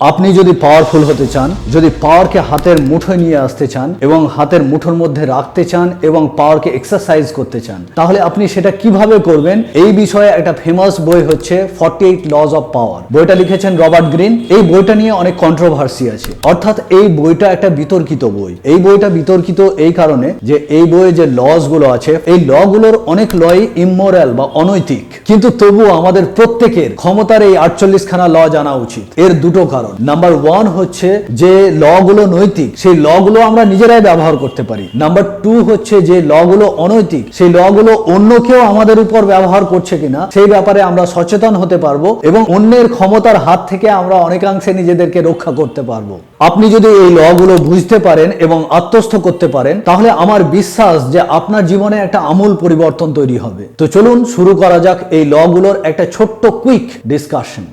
আপনি যদি পাওয়ারফুল হতে চান, যদি পাওয়ারকে হাতের মুঠোয় নিয়ে আসতে চান এবং হাতের মুঠোর মধ্যে রাখতে চান এবং পাওয়ারকে এক্সারসাইজ করতে চান, তাহলে আপনি সেটা কীভাবে করবেন? এই বিষয়ে একটা ফেমাস বই হচ্ছে forty eight laws of power বইটা লিখেছেন রবার্ট গ্রিন। এই বইটা নিয়ে অনেক কন্ট্রোভার্সি আছে। অর্থাৎ এই বইটা একটা বিতর্কিত বই। এই বইটা বিতর্কিত এই কারণে যে এই বইয়ে যে লজগুলো আছে, এই ল গুলোর অনেক লই ইমোরাল বা অনৈতিক। কিন্তু তবুও আমাদের প্রত্যেকের ক্ষমতার এই আটচল্লিশ খানা ল জানা উচিত। এর দুটো কারণ। নাম্বার ওয়ান হচ্ছে যে ল গুলো নৈতিক, সেই ল গুলো আমরা নিজেরাই ব্যবহার করতে পারি। নাম্বার টু হচ্ছে যে ল গুলো অনৈতিক, সেই ল গুলো অন্য কেউ আমাদের উপর ব্যবহার করছে কিনা, সেই ব্যাপারে আমরা সচেতন হতে পারব এবং অন্যের ক্ষমতার হাত থেকে আমরা অনেকাংশে নিজেদেরকে রক্ষা করতে পারব। আপনি যদি এই ল গুলো বুঝতে পারেন এবং আত্মস্থ করতে পারেন, তাহলে আমার বিশ্বাস যে আপনার জীবনে একটা আমূল পরিবর্তন তৈরি হবে। তো চলুন শুরু করা যাক এই ল গুলোর একটা ছোট্ট কুইক ডিসকাশন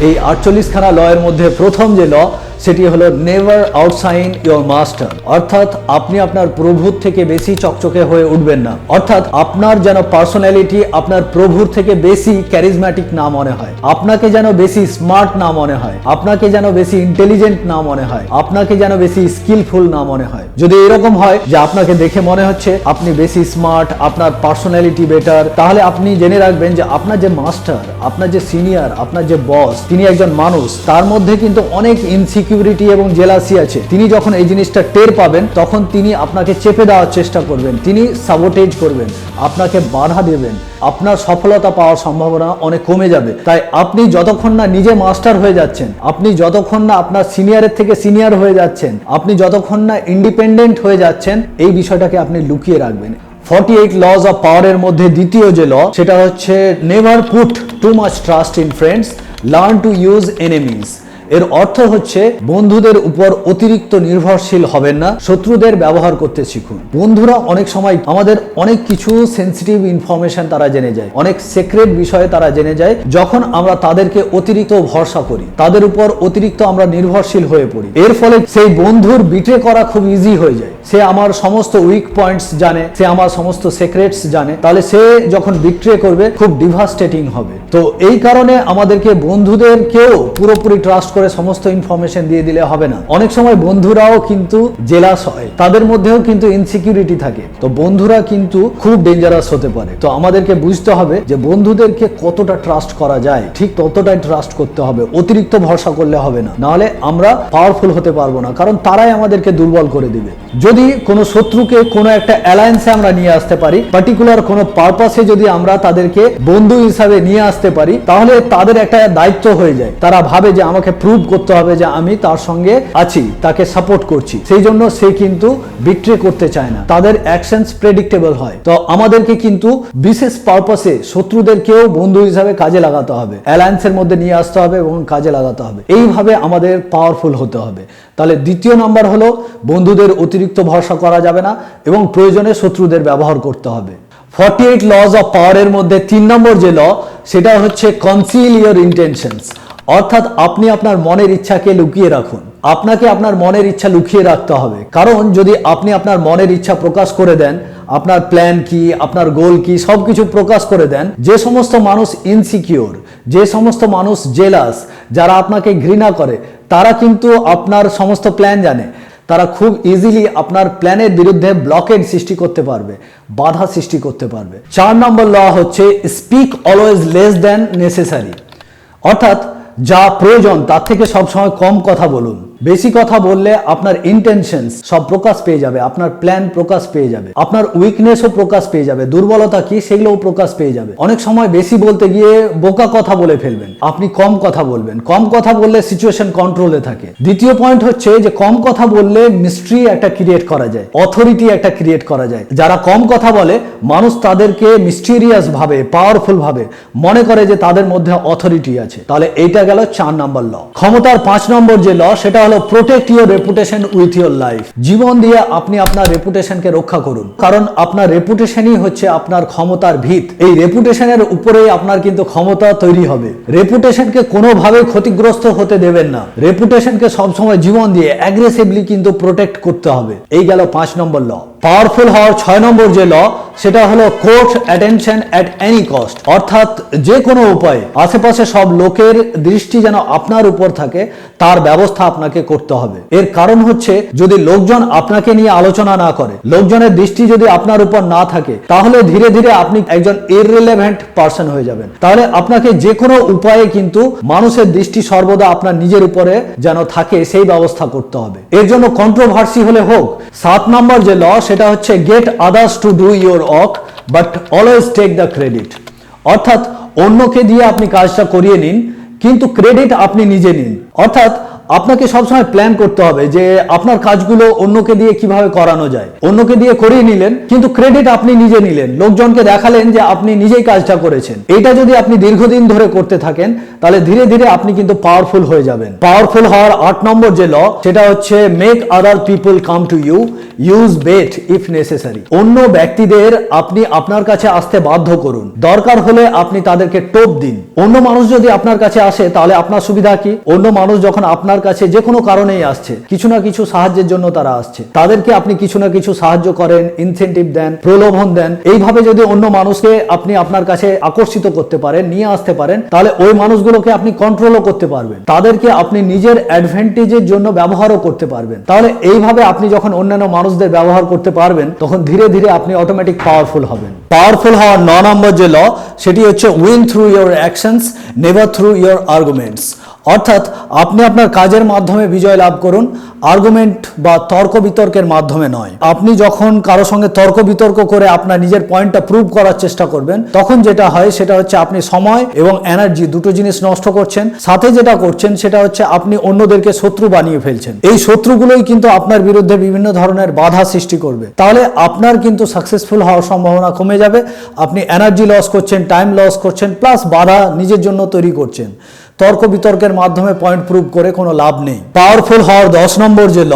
এই আটচল্লিশখানা লয়ের মধ্যে প্রথম যে ল সেটি হলো নেভার আউটসাইন ইয়োর মাস্টার অর্থাৎ, আপনি আপনার প্রভুর থেকে বেশি চকচকে হয়ে উঠবেন না। অর্থাৎ, আপনার যেন পার্সোনালিটি আপনার প্রভুর থেকে বেশি ক্যারিজম্যাটিক না মনে হয়। আপনাকে যেন বেশি স্মার্ট না মনে হয়। আপনাকে যেন বেশি ইন্টেলিজেন্ট না মনে হয়। আপনাকে যেন বেশি স্কিলফুল না মনে হয়। যদি এরকম হয় যে আপনাকে দেখে মনে হচ্ছে আপনি বেশি স্মার্ট আপনার পার্সোনালিটি বেটার তাহলে আপনি জেনে রাখবেন যে আপনার যে মাস্টার আপনার যে সিনিয়র আপনার যে বস তিনি একজন মানুষ। তার মধ্যে কিন্তু অনেক ইনসিকিউরিটি এবং জেলাসি আছে। তিনি যখন এই জিনিসটা টের পাবেন, তখন তিনি আপনাকে চেপে দেওয়ার চেষ্টা করবেন। তিনি সাবোটেজ করবেন, আপনাকে বাধা দেবেন। আপনার সফলতা পাওয়ার সম্ভাবনা অনেক কমে যাবে। তাই আপনি যতক্ষণ না নিজে মাস্টার হয়ে যাচ্ছেন, আপনি যতক্ষণ না আপনার সিনিয়রের থেকে সিনিয়র হয়ে যাচ্ছেন, আপনি যতক্ষণ না ইন্ডিপেন্ডেন্ট হয়ে যাচ্ছেন, এই বিষয়টাকে আপনি লুকিয়ে রাখবেন। ফর্টি এইট লজ অফ পাওয়ারের মধ্যে দ্বিতীয় যে ল সেটা হচ্ছে never put too much trust in friends learn to use enemies এর অর্থ হচ্ছে বন্ধুদের উপর অতিরিক্ত নির্ভরশীল হবেন না, শত্রুদের ব্যবহার করতে শিখুন। বন্ধুরা অনেক সময় আমাদের অনেক কিছু সেন্সিটিভ ইনফরমেশন তারা জেনে যায়, অনেক সিক্রেট বিষয়ে তারা জেনে যায়, যখন আমরা তাদেরকে অতিরিক্ত ভরসা করি, তাদের উপর অতিরিক্ত আমরা নির্ভরশীল হয়ে পড়ি। এর ফলে সেই বন্ধুর বিটে করা খুব ইজি হয়ে যায়। সে আমার সমস্ত উইক পয়েন্টস জানে, সে আমার সমস্ত সিক্রেটস জানে, তাহলে সে যখন বিট্রে করবে, খুব ডিভাস্টেটিং হবে। তো এই কারণে আমাদেরকে বন্ধুদেরকেও পুরোপুরি ট্রাস্ট করে সমস্ত ইনফরমেশন দিয়ে দিলে হবে না। অনেক সময় বন্ধুরাও কিন্তু জেলাস হয়। তাদের মধ্যেও কিন্তু ইনসিকিউরিটি থাকে। তো বন্ধুরা কিন্তু খুব ডেঞ্জারাস হতে পারে। তো আমাদেরকে বুঝতে হবে যে বন্ধুদেরকে কতটা ট্রাস্ট করা যায়। ঠিক ততটাই ট্রাস্ট করতে হবে। অতিরিক্ত ভরসা করলে হবে না। নাহলে আমরা পাওয়ারফুল হতে পারব না। কারণ তারাই আমাদেরকে দুর্বল করে দিবে। যদি কোনো শত্রুকে কোনো একটা অ্যালায়েন্সে আমরা নিয়ে আসতে পারি পার্টিকুলার কোনো পারপাসে যদি আমরা তাদেরকে বন্ধু হিসাবে নিয়ে আসতে পারি, তাহলে তাদের একটা দায়িত্ব হয়ে যায়। তারা ভাবে যে আমাকে প্রুভ করতে হবে যে আমি তার সঙ্গে আছি, তাকে সাপোর্ট করছি। সেই জন্য সে কিন্তু বিক্রি করতে চায় না। তাদের অ্যাকশনস প্রেডিক্টেবল হয়। তো আমাদেরকে কিন্তু বিশেষ পারপাসে শত্রুদেরকেও বন্ধু হিসাবে কাজে লাগাতে হবে। অ্যালায়েন্সের মধ্যে নিয়ে আসতে হবে এবং কাজে লাগাতে হবে। এইভাবে আমাদের পাওয়ারফুল হতে হবে। তাহলে দ্বিতীয় নাম্বার হলো, বন্ধুদের অতিরিক্ত ভরসা করা যাবে না এবং প্রয়োজনে শত্রুদের ব্যবহার করতে হবে। ফর্টি এইট লজ অফ পাওয়ারের মধ্যে তিন নম্বর যে ল সেটা হচ্ছে কনসিল ইয়োর ইন্টেনশনস অর্থাৎ আপনি আপনার মনের ইচ্ছাকে লুকিয়ে রাখুন। আপনাকে আপনার মনের ইচ্ছা লুকিয়ে রাখতে হবে। কারণ যদি আপনি আপনার মনের ইচ্ছা প্রকাশ করে দেন, আপনার প্ল্যান কি, আপনার গোল কি সব কিছু প্রকাশ করে দেন, যে সমস্ত মানুষ ইনসিকিওর যে সমস্ত মানুষ জেলাস যারা আপনাকে ঘৃণা করে, তারা কিন্তু আপনার সমস্ত প্ল্যান জানে। তারা খুব ইজিলি আপনার প্ল্যানের বিরুদ্ধে ব্লকেড সৃষ্টি করতে পারবে, বাধা সৃষ্টি করতে পারবে। চার নম্বর ল হচ্ছে speak always less than necessary অর্থাৎ যা প্রয়োজন তার থেকে সবসময় কম কথা বলুন। বেশি কথা বললে আপনার ইন্টেনশনস সব প্রকাশ পেয়ে যাবে, আপনার প্ল্যান প্রকাশ পেয়ে যাবে, আপনার উইকনেসও প্রকাশ পেয়ে যাবে, দুর্বলতা কি সেগুলোও প্রকাশ পেয়ে যাবে। অনেক সময় বেশি বলতে গিয়ে বোকা কথা বলে ফেলবেন, আপনি কম কথা বলবেন, কম কথা বললে সিচুয়েশন কন্ট্রোলে থাকে। দ্বিতীয় পয়েন্ট হচ্ছে যে কম কথা বললে মিস্ট্রি একটা ক্রিয়েট করা যায় অথরিটি একটা ক্রিয়েট করা যায়। যারা কম কথা বলে, মানুষ তাদেরকে মিস্টিরিয়াস ভাবে পাওয়ারফুল ভাবে মনে করে যে তাদের মধ্যে অথরিটি আছে। তাহলে এইটা গেল চার নাম্বার ল ক্ষমতার পাঁচ নম্বর যে ল সেটা হলো protect your reputation with your life জীবন দিয়ে আপনি আপনার রেপুটেশনকে রক্ষা করুন। কারণ আপনার রেপুটেশনই হচ্ছে আপনার ক্ষমতার ভিত। এই রেপুটেশনের উপরেই আপনার কিন্তু ক্ষমতা তৈরি হবে। রেপুটেশনকে কোনোভাবে ক্ষতিগ্রস্ত হতে দেবেন না। রেপুটেশনকে সবসময় জীবন দিয়ে অ্যাগ্রেসিভলি কিন্তু প্রোটেক্ট করতে হবে। এই গেল পাঁচ নম্বর ল পাওয়ারফুল হওয়ার ছয় নম্বর যে ল, সেটা হলো court attention at any cost অর্থাৎ যে কোনো উপায়ে আশেপাশে সব লোকের দৃষ্টি যেন আপনার উপর থাকে, তার ব্যবস্থা আপনাকে করতে হবে। এর কারণ হচ্ছে, যদি লোকজন আপনাকে নিয়ে আলোচনা না করে, লোকজনের দৃষ্টি যদি আপনার উপর না থাকে, তাহলে ধীরে ধীরে আপনি একজন ইররিলেভেন্ট পার্সন হয়ে যাবেন। তাহলে আপনাকে যে কোনো উপায়ে কিন্তু মানুষের দৃষ্টি সর্বদা আপনার নিজের উপরে যেন থাকে, সেই ব্যবস্থা করতে হবে। এর জন্য কন্ট্রোভার্সি হলে হোক, সাত নম্বর যে ল সেটা হচ্ছে get others to do your work but always take the credit অর্থাৎ অন্যকে দিয়ে আপনি কাজটা করিয়ে নিন, কিন্তু ক্রেডিট আপনি নিজে নিন। অর্থাৎ আপনাকে সবসময় প্ল্যান করতে হবে যে আপনার কাজগুলো অন্যকে দিয়ে কীভাবে করানো যায়। অন্যকে দিয়ে করিয়ে নিলেন, কিন্তু ক্রেডিট আপনি নিজে নিলেন। লোকজনকে দেখালেন যে আপনি নিজেই কাজটা করেছেন। এটা যদি আপনি দীর্ঘদিন ধরে করতে থাকেন, তাহলে ধীরে ধীরে আপনি কিন্তু পাওয়ারফুল হয়ে যাবেন। পাওয়ারফুল হওয়ার আট নম্বর যে ল সেটা হচ্ছে make other people come to you use bait if necessary অন্য ব্যক্তিদের আপনি আপনার কাছে আসতে বাধ্য করুন। দরকার হলে আপনি তাদেরকে টোপ দিন। অন্য মানুষ যদি আপনার কাছে আসে, তাহলে আপনার সুবিধা কি? অন্য মানুষ যখন আপনার কাছে যে কোনো কারণেই আসছে, কিছু না কিছু সাহায্যের জন্য তারা আসছে। তাদেরকে আপনি কিছু না কিছু সাহায্য করেন ইনসেন্টিভ দেন, প্রলোভন দেন। এইভাবে যদি অন্য মানুষকে আপনি আপনার কাছে আকর্ষিত করতে পারেন, নিয়ে আসতে পারেন, তাহলে ওই মানুষগুলোকে আপনি কন্ট্রোলও করতে পারবেন। তাদেরকে আপনি নিজের অ্যাডভান্টেজের জন্য ব্যবহারও করতে পারবেন। তাহলে এইভাবে আপনি যখন অন্যান্য মানুষদের ব্যবহার করতে পারবেন, তখন ধীরে ধীরে আপনি অটোমেটিক পাওয়ারফুল হবেন। পাওয়ারফুল হওয়ার ন নম্বর যে ল সেটি হচ্ছে win through your actions never through your arguments অর্থাৎ আপনি আপনার কাজের মাধ্যমে বিজয় লাভ করুন আর্গুমেন্ট বা তর্ক বিতর্কের মাধ্যমে নয়। আপনি যখন কারও সঙ্গে তর্ক বিতর্ক করে আপনার নিজের পয়েন্টটা প্রুভ করার চেষ্টা করবেন, তখন যেটা হয় সেটা হচ্ছে আপনি সময় এবং এনার্জি দুটো জিনিস নষ্ট করছেন। সাথে যেটা করছেন সেটা হচ্ছে আপনি অন্যদেরকে শত্রু বানিয়ে ফেলছেন। এই শত্রুগুলোই কিন্তু আপনার বিরুদ্ধে বিভিন্ন ধরনের বাধা সৃষ্টি করবে। তাহলে আপনার কিন্তু সাকসেসফুল হওয়ার সম্ভাবনা কমে যাবে। আপনি এনার্জি লস করছেন টাইম লস করছেন প্লাস বাধা নিজের জন্য তৈরি করছেন। তর্ক বিতর্কের মাধ্যমে পয়েন্ট প্রুভ করে কোনো লাভ নেই। পাওয়ারফুল হওয়ার দশ নম্বর যে ল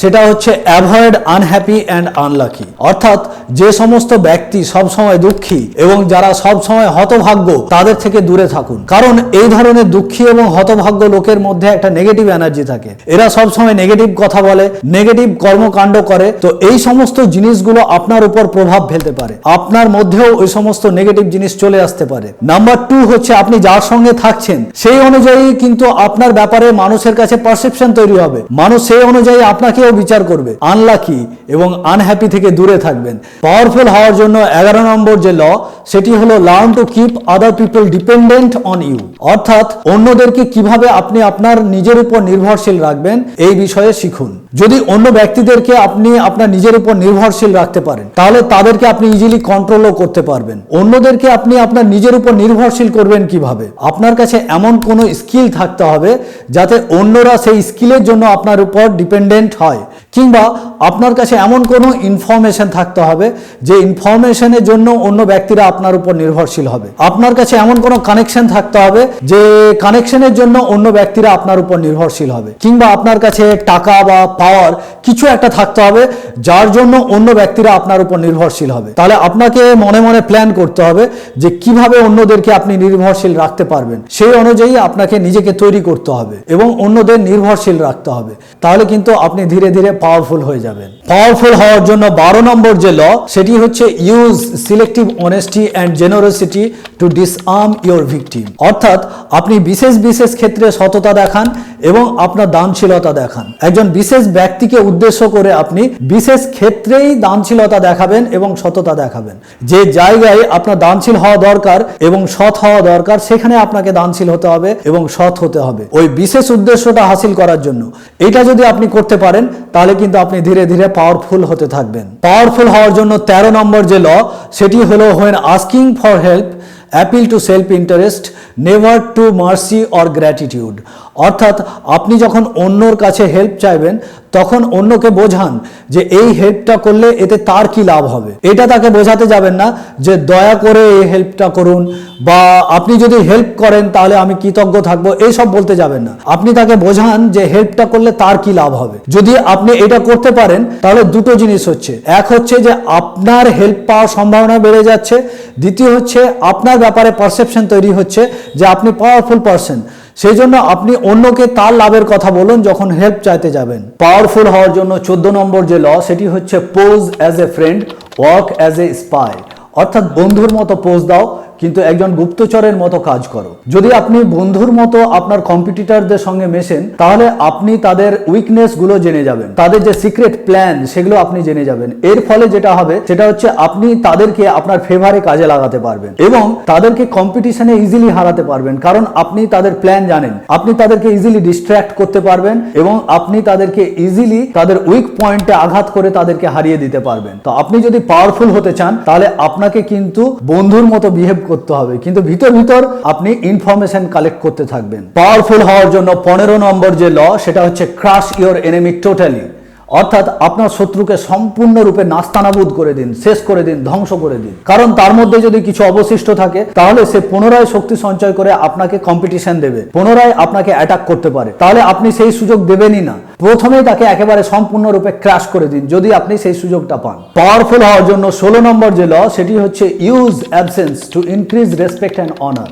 সেটা হচ্ছে অ্যাভয়েড আনহ্যাপি অ্যান্ড আনলাকি অর্থাৎ যে সমস্ত ব্যক্তি সব সময় দুঃখী এবং যারা সব সময় হতভাগ্য, তাদের থেকে দূরে থাকুন। কারণ এই ধরনের দুঃখী এবং হতভাগ্য লোকের মধ্যে একটা নেগেটিভ এনার্জি থাকে। এরা সব সময় নেগেটিভ কথা বলে নেগেটিভ কর্মকাণ্ড করে। তো এই সমস্ত জিনিসগুলো আপনার উপর প্রভাব ফেলতে পারে। আপনার মধ্যেও ওই সমস্ত নেগেটিভ জিনিস চলে আসতে পারে। নাম্বার টু হচ্ছে আপনি যার সঙ্গে থাকছেন, সেই অনুযায়ী কিন্তু আপনার ব্যাপারে মানুষের কাছে পারসেপশন তৈরি হবে। মানুষ সেই অনুযায়ী আপনাকেও বিচার করবে। আনলাকি এবং আনহ্যাপি থেকে দূরে থাকবেন। পাওয়ারফুল হওয়ার জন্য এগারো নম্বর যে ল সেটি হলো learn to keep other people dependent on you অর্থাৎ অন্যদেরকে কীভাবে আপনি আপনার নিজের উপর নির্ভরশীল রাখবেন, এই বিষয়ে শিখুন। যদি অন্য ব্যক্তিদেরকে আপনি আপনার নিজের উপর নির্ভরশীল রাখতে পারেন, তাহলে তাদেরকে আপনি ইজিলি কন্ট্রোলও করতে পারবেন। অন্যদেরকে আপনি আপনার নিজের উপর নির্ভরশীল করবেন কীভাবে? আপনার কাছে এমন কোনো স্কিল থাকতে হবে, যাতে অন্যরা সেই স্কিলের জন্য আপনার উপর ডিপেন্ডেন্ট হয়। Pai কিংবা আপনার কাছে এমন কোনো ইনফরমেশন থাকতে হবে যে ইনফরমেশনের জন্য অন্য ব্যক্তিরা আপনার উপর নির্ভরশীল হবে। আপনার কাছে এমন কোনো কানেকশন থাকতে হবে যে কানেকশনের জন্য অন্য ব্যক্তিরা আপনার উপর নির্ভরশীল হবে। কিংবা আপনার কাছে টাকা বা পাওয়ার কিছু একটা থাকতে হবে যার জন্য অন্য ব্যক্তিরা আপনার উপর নির্ভরশীল হবে। তাহলে আপনাকে মনে মনে প্ল্যান করতে হবে যে কীভাবে অন্যদেরকে আপনি নির্ভরশীল রাখতে পারবেন। সেই অনুযায়ী আপনাকে নিজেকে তৈরি করতে হবে এবং অন্যদের নির্ভরশীল রাখতে হবে। তাহলে কিন্তু আপনি ধীরে ধীরে পাওয়ারফুল হয়ে যাবেন। পাওয়ারফুল হওয়ার জন্য বারো নম্বর যে ল সেটি হচ্ছে use selective honesty and generosity to disarm your victim অর্থাৎ আপনি বিশেষ বিশেষ ক্ষেত্রে সততা দেখান এবং আপনার দানশীলতা দেখান। একজন বিশেষ ব্যক্তিকে উদ্দেশ্য করে আপনি বিশেষ ক্ষেত্রেই দানশীলতা দেখাবেন এবং সততা দেখাবেন। যে জায়গায় আপনার দানশীল হওয়া দরকার এবং সৎ হওয়া দরকার, সেখানে আপনাকে দানশীল হতে হবে এবং সৎ হতে হবে। ওই বিশেষ উদ্দেশ্যটা হাসিল করার জন্য। এটা যদি আপনি করতে পারেন, তাহলে কিন্তু আপনি ধীরে ধীরে পাওয়ারফুল হতে থাকবেন। পাওয়ারফুল হওয়ার জন্য তেরো নম্বর যে ল সেটি হলো when asking for help appeal to self interest, never to mercy or gratitude. অর্থাৎ আপনি যখন অন্যর কাছে হেল্প চাইবেন, তখন অন্যকে বোঝান যে এই হেল্পটা করলে এতে তার কি লাভ হবে। এটা তাকে বোঝাতে যাবেন না যে দয়া করে এই হেল্পটা করুন বা আপনি যদি হেল্প করেন তাহলে আমি কৃতজ্ঞ থাকব এইসব বলতে যাবেন না। আপনি তাকে বোঝান যে হেল্পটা করলে তার কি লাভ হবে। যদি আপনি এটা করতে পারেন, তাহলে দুটো জিনিস হচ্ছে। এক হচ্ছে যে আপনার হেল্প পাওয়ার সম্ভাবনা বেড়ে যাচ্ছে। দ্বিতীয় হচ্ছে, আপনার ব্যাপারে পারসেপশন তৈরি হচ্ছে যে আপনি পাওয়ারফুল পারসন সেই জন্য আপনি অন্যকে তার লাভের কথা বলুন যখন হেল্প চাইতে যাবেন। পাওয়ারফুল হওয়ার জন্য চোদ্দ নম্বর যে ল সেটি হচ্ছে pose as a friend work as a spy অর্থাৎ বন্ধুর মতো পোজ দাও কিন্তু একজন গুপ্তচরের মতো কাজ করো। যদি আপনি বন্ধুর মতো আপনার কম্পিটিটরদের সঙ্গে মেশেন, তাহলে আপনি তাদের উইকনেসগুলো জেনে যাবেন। তাদের যে সিক্রেট প্ল্যান সেগুলো আপনি জেনে যাবেন। এর ফলে যেটা হবে, সেটা হচ্ছে আপনি তাদেরকে আপনার ফেভারে কাজে লাগাতে পারবেন এবং তাদেরকে কম্পিটিশনে ইজিলি হারাতে পারবেন। কারণ আপনি তাদের প্ল্যান জানেন। আপনি তাদেরকে ইজিলি ডিস্ট্র্যাক্ট করতে পারবেন এবং আপনি তাদেরকে ইজিলি তাদের উইক পয়েন্টে আঘাত করে তাদেরকে হারিয়ে দিতে পারবেন। তো আপনি যদি পাওয়ারফুল হতে চান, তাহলে আপনাকে কিন্তু বন্ধুর মতো বিহেভ করতে হবে। কিন্তু ভিতর ভিতর আপনি ইনফরমেশন কালেক্ট করতে থাকবেন। পাওয়ারফুল হওয়ার জন্য পনেরো নম্বর যে ল সেটা হচ্ছে ক্রাশ ইওর এনিমি টোটালি অর্থাৎ আপনার শত্রুকে সম্পূর্ণরূপে নাস্তানাবুদ করে দিন, শেষ করে দিন, ধ্বংস করে দিন। কারণ তার মধ্যে যদি কিছু অবশিষ্ট থাকে, তাহলে সে পুনরায় শক্তি সঞ্চয় করে আপনাকে কম্পিটিশন দেবে, পুনরায় আপনাকে অ্যাটাক করতে পারে। তাহলে আপনি সেই সুযোগ দেবেনই না। প্রথমেই তাকে একেবারে সম্পূর্ণরূপে ক্র্যাশ করে দিন, যদি আপনি সেই সুযোগটা পান। পাওয়ারফুল হওয়ার জন্য ষোলো নম্বর যে ল সেটি হচ্ছে use absence to increase respect and honour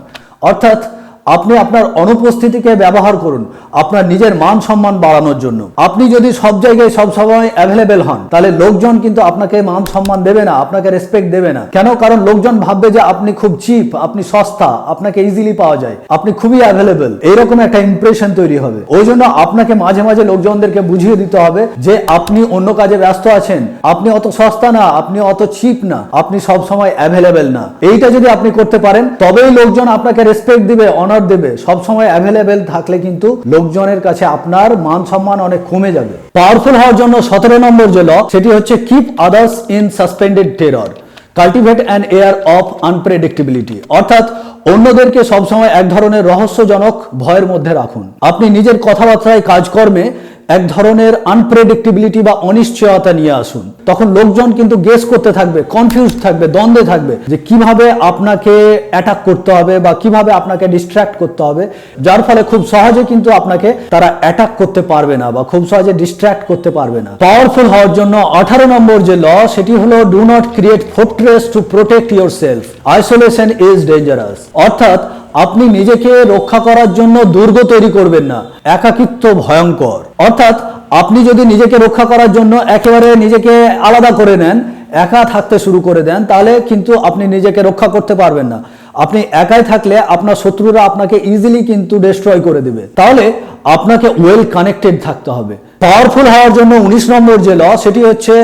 অর্থাৎ আপনি আপনার অনুপস্থিতিকে ব্যবহার করুন, আপনার নিজের মান সম্মান বাড়ানোর জন্য। আপনি যদি সব জায়গায় সব সময় অ্যাভেলেবেল হন, তাহলে লোকজন কিন্তু আপনাকে মান সম্মান দেবে না, আপনাকে রেসপেক্ট দেবে না। কেন? কারণ লোকজন ভাববে যে আপনি খুব চিপ আপনি সস্তা, আপনাকে ইজিলি পাওয়া যায়। আপনি খুবই অ্যাভেলেবেল এইরকম একটা ইমপ্রেশন তৈরি হবে। ওই জন্য আপনাকে মাঝে মাঝে লোকজনদেরকে বুঝিয়ে দিতে হবে যে আপনি অন্য কাজে ব্যস্ত আছেন, আপনি অত সস্তা না, আপনি অত চিপ না, আপনি সব সময় অ্যাভেলেবেল না। এইটা যদি আপনি করতে পারেন, তবেই লোকজন আপনাকে রেসপেক্ট দিবে অনার দেবে। সব সময় অ্যাভেলেবেল থাকলে কিন্তু লোকজনের কাছে আপনার মান সম্মান অনেক কমে যাবে। পাওয়ারফুল হওয়ার জন্য সতেরো নম্বর যে ল সেটি হচ্ছে keep others in suspended terror cultivate an air of unpredictability অর্থাৎ অন্যদেরকে সবসময় এক ধরনের রহস্যজনক ভয়ের মধ্যে রাখুন। আপনি নিজের কথাবার্তায় কাজকর্মে এক ধরনের আনপ্রেডিক্টেবিলিটি বা অনিশ্চয়তা নিয়ে আসুন। তখন লোকজন কিন্তু গেস করতে থাকবে কনফিউজ থাকবে, দ্বন্দ্বে থাকবে যে কীভাবে আপনাকে অ্যাটাক করতে হবে বা কীভাবে আপনাকে ডিস্ট্র্যাক্ট করতে হবে। যার ফলে খুব সহজে কিন্তু আপনাকে তারা অ্যাটাক করতে পারবে না বা খুব সহজে ডিস্ট্র্যাক্ট করতে পারবে না। পাওয়ারফুল হওয়ার জন্য আঠারো নম্বর যে ল সেটি হলো do not create fortress to protect yourself isolation is dangerous অর্থাৎ আপনি নিজেকে রক্ষা করার জন্য দুর্গ তৈরি করবেন না, একাকিত্ব ভয়ঙ্কর। অর্থাৎ আপনি যদি নিজেকে রক্ষা করার জন্য একেবারে নিজেকে আলাদা করে নেন, একা থাকতে শুরু করে দেন, তাহলে কিন্তু আপনি নিজেকে রক্ষা করতে পারবেন না। আপনি একাই থাকলে আপনার শত্রুরা আপনাকে ইজিলি কিন্তু ডিস্ট্রয় করে দেবে। তাহলে আপনাকে ওয়েল কানেক্টেড থাকতে হবে। পাওয়ারফুল হওয়ার জন্য উনিশ নম্বর যে ল সেটি হচ্ছে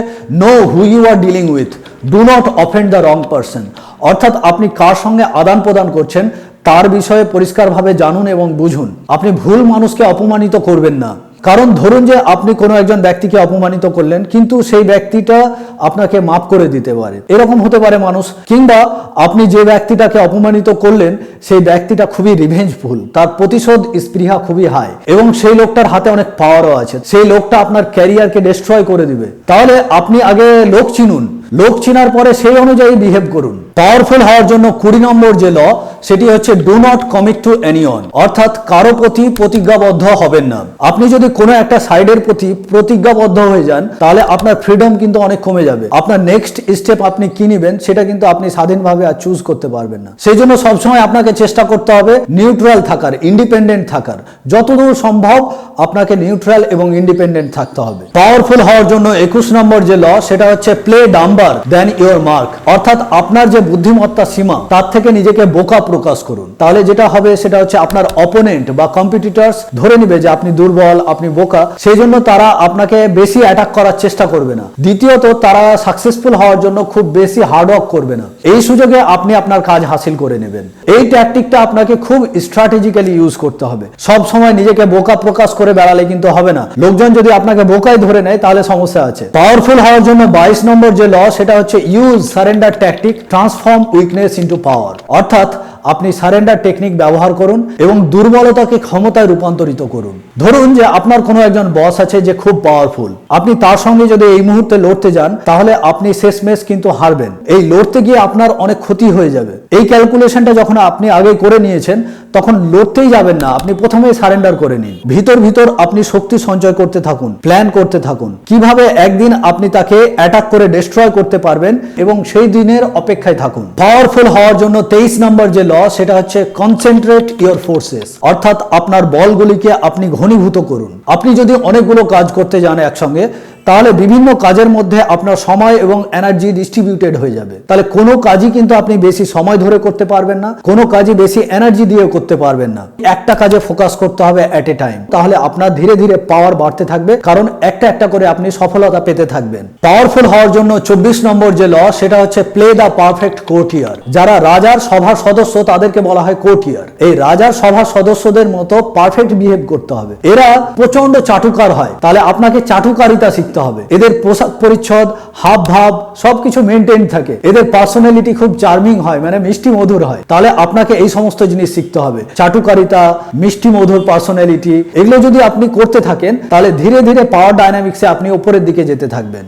know who you are dealing with do not offend the wrong person অর্থাৎ আপনি কার সঙ্গে আদান প্রদান করছেন তার বিষয়ে পরিষ্কারভাবে জানুন এবং বুঝুন। আপনি ভুল মানুষকে অপমানিত করবেন না। কারণ ধরুন যে আপনি কোনো একজন ব্যক্তিকে অপমানিত করলেন, কিন্তু সেই ব্যক্তিটা আপনাকে মাফ করে দিতে পারে। এরকম হতে পারে মানুষ, কিংবা আপনি যে ব্যক্তিটাকে অপমানিত করলেন, সেই ব্যক্তিটা খুবই রিভেঞ্জফুল তার প্রতিশোধ স্পৃহা খুবই হাই এবং সেই লোকটার হাতে অনেক পাওয়ারও আছে। সেই লোকটা আপনার ক্যারিয়ারকে ডিস্ট্রয় করে দিবে। তাহলে আপনি আগে লোক চিনুন। লোক চিনার পরে সেই অনুযায়ী বিহেভ করুন। পাওয়ারফুল হওয়ার জন্য কুড়ি নম্বর যে ল, সেটি হচ্ছে do not commit to anyone অর্থাৎ কারও প্রতি প্রতিজ্ঞাবদ্ধ হবেন না। আপনি যদি কোনো একটা সাইডের প্রতি প্রতিজ্ঞাবদ্ধ হয়ে যান, তাহলে আপনার ফ্রিডম কিন্তু অনেক কমে যাবে। আপনার নেক্সট স্টেপ আপনি কি নেবেন, সেটা কিন্তু আপনি স্বাধীনভাবে আর চুজ করতে পারবেন না। সেই জন্য সবসময় আপনাকে চেষ্টা করতে হবে নিউট্রাল থাকার ইন্ডিপেন্ডেন্ট থাকার। যতদূর সম্ভব আপনাকে নিউট্রাল এবং ইন্ডিপেন্ডেন্ট থাকতে হবে। পাওয়ারফুল হওয়ার জন্য একুশ নম্বর যে ল, সেটা হচ্ছে play dumber than your mark অর্থাৎ আপনার যে বুদ্ধিমত্তা সীমা, তার থেকে নিজেকে বোকা প্রকাশ করুন। তাহলে যেটা হবে সেটা হচ্ছে আপনার অপোনেন্ট বা কম্পিটিটর্স ধরে নিবে যে আপনি দুর্বল, আপনি বোকা। সেই জন্য তারা আপনাকে বেশি অ্যাটাক করার চেষ্টা করবে না। দ্বিতীয়ত, তারা সাকসেসফুল হওয়ার জন্য খুব বেশি হার্ডওয়ার্ক করবে না। এই সুযোগে আপনি আপনার কাজ হাসিল করে নেবেন। এই ট্যাকটিকটা আপনাকে খুব স্ট্র্যাটেজিক্যালি ইউজ করতে হবে। সব সময় নিজেকে বোকা প্রকাশ করে বেড়ালে কিন্তু হবে না। লোকজন যদি আপনাকে বোকাই ধরে নেয়, তাহলে সমস্যা আছে। পাওয়ারফুল হওয়ার জন্য বাইশ নম্বর যে ল সেটা হচ্ছে use surrender tactic transform weakness into power অর্থাৎ আপনি সারেন্ডার টেকনিক ব্যবহার করুন এবং দুর্বলতাকে ক্ষমতায় রূপান্তরিত করুন। ধরুন যে আপনার কোনো একজন বস আছে যে খুব পাওয়ারফুল আপনি তার সঙ্গে যদি এই মুহূর্তে লড়তে যান, তাহলে আপনি শেষমেশ কিন্তু হারবেন। এই লড়তে গিয়ে আপনার অনেক ক্ষতি হয়ে যাবে। এই ক্যালকুলেশনটা যখন আপনি আগে করে নিয়েছেন, তখন লড়তেই যাবেন না। আপনি প্রথমেই সারেন্ডার করে নিন। ভিতর ভিতর আপনি শক্তি সঞ্চয় করতে থাকুন প্ল্যান করতে থাকুন। কীভাবে একদিন আপনি তাকে অ্যাটাক করে ডিস্ট্রয় করতে পারবেন এবং সেই দিনের অপেক্ষায় থাকুন। পাওয়ারফুল হওয়ার জন্য তেইশ নম্বর যে ল সেটা হচ্ছে কনসেন্ট্রেট ইওর ফোর্সেস অর্থাৎ আপনার বলগুলিকে আপনি ঘনীভূত করুন। আপনি যদি অনেকগুলো কাজ করতে যান একসঙ্গে তাহলে বিভিন্ন কাজের মধ্যে আপনার সময় এবং এনার্জি ডিস্ট্রিবিউটেড হয়ে যাবে। তাহলে কোনো কাজই কিন্তু আপনি বেশি সময় ধরে করতে পারবেন না, কোনো কাজই বেশি এনার্জি দিয়ে করতে পারবেন না। একটা কাজে ফোকাস করতে হবে অ্যাট এ টাইম তাহলে আপনার ধীরে ধীরে পাওয়ার বাড়তে থাকবে, কারণ একটা একটা করে আপনি সফলতা পেতে থাকবেন। পাওয়ারফুল হওয়ার জন্য চব্বিশ নম্বর যে ল সেটা হচ্ছে প্লে দ্য পারফেক্ট কোর্টিয়ার যারা রাজার সভার সদস্য, তাদেরকে বলা হয় কোর্টিয়ার এই রাজার সভার সদস্যদের মতো পারফেক্ট বিহেভ করতে হবে। এরা প্রচণ্ড চাটুকার হয়। তাহলে আপনাকে চাটুকারিতা শিখতে হবে। এদের পোশাক পরিচ্ছদ হাব ভাব সবকিছু মেনটেন থাকে। এদের পার্সোনালিটি খুব চার্মিং হয় মানে মিষ্টি মধুর হয়। তাহলে আপনাকে এই সমস্ত জিনিস শিখতে হবে। চাটুকারিতা, মিষ্টি মধুর পার্সোনালিটি এগুলো যদি আপনি করতে থাকেন, তাহলে ধীরে ধীরে পাওয়ার ডায়নামিক্সে আপনি উপরের দিকে যেতে থাকবেন।